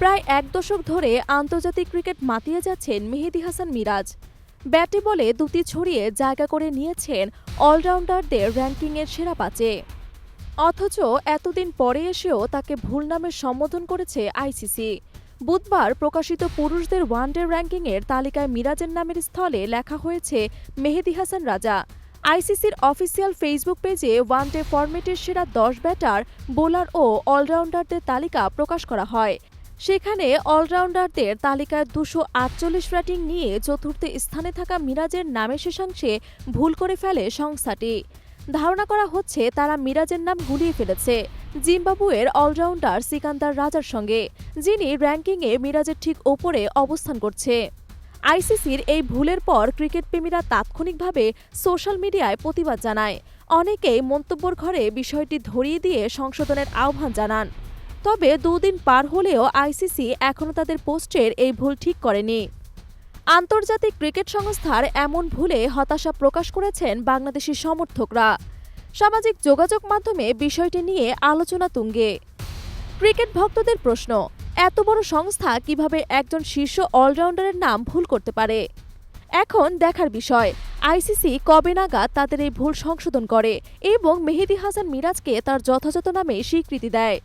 প্রায় এক দশক ধরে আন্তর্জাতিক ক্রিকেট মাতিয়ে যাচ্ছেন মেহেদি হাসান মিরাজ। ব্যাটে বলে দুটি ছড়িয়ে জায়গা করে নিয়েছেন অলরাউন্ডারদের র্যাঙ্কিংয়ের সেরা পাঁচে। অথচ এতদিন পরে এসেও তাকে ভুল নামে সম্বোধন করেছে আইসিসি। বুধবার প্রকাশিত পুরুষদের ওয়ানডে র্যাঙ্কিংয়ের তালিকায় মিরাজের নামের স্থলে লেখা হয়েছে মেহেদি হাসান রাজা। আইসিসির অফিসিয়াল ফেসবুক পেজে ওয়ানডে ফরম্যাটের সেরা দশ ব্যাটার, বোলার ও অলরাউন্ডারদের তালিকা প্রকাশ করা হয়। সেখানে অলরাউন্ডারদের তালিকায় দুশো আটচল্লিশ র্যাটিং নিয়ে চতুর্থ স্থানে থাকা মিরাজের নামে শেষাংশে ভুল করে ফেলে সংস্থাটি। ধারণা করা হচ্ছে তারা মিরাজের নাম গুলিয়ে ফেলেছে। জিম্বাবুয়ের অলরাউন্ডার সিকান্দার রাজার সঙ্গে, যিনি র্যাঙ্কিংয়ে মিরাজের ঠিক ওপরে অবস্থান করছে। আইসিসির এই ভুলের পর ক্রিকেট প্রেমীরা তাৎক্ষণিকভাবে সোশ্যাল মিডিয়ায় প্রতিবাদ জানায়। অনেকেই মন্তব্যর ঘরে বিষয়টি ধরিয়ে দিয়ে সংশোধনের আহ্বান জানান। তবে দুদিন পার হলেও আইসিসি এখনও তাদের পোস্টের এই ভুল ঠিক করেনি। আন্তর্জাতিক ক্রিকেট সংস্থার এমন ভুলে হতাশা প্রকাশ করেছেন বাংলাদেশি সমর্থকরা। সামাজিক যোগাযোগ মাধ্যমে বিষয়টি নিয়ে আলোচনা তুঙ্গে। ক্রিকেট ভক্তদের প্রশ্ন, এত বড় সংস্থা কীভাবে একজন শীর্ষ অলরাউন্ডারের নাম ভুল করতে পারে? এখন দেখার বিষয়, আইসিসি কবে নাগাদ তাদের এই ভুল সংশোধন করে এবং মেহেদী হাসান মিরাজকে তার যথাযথ নামে স্বীকৃতি দেয়?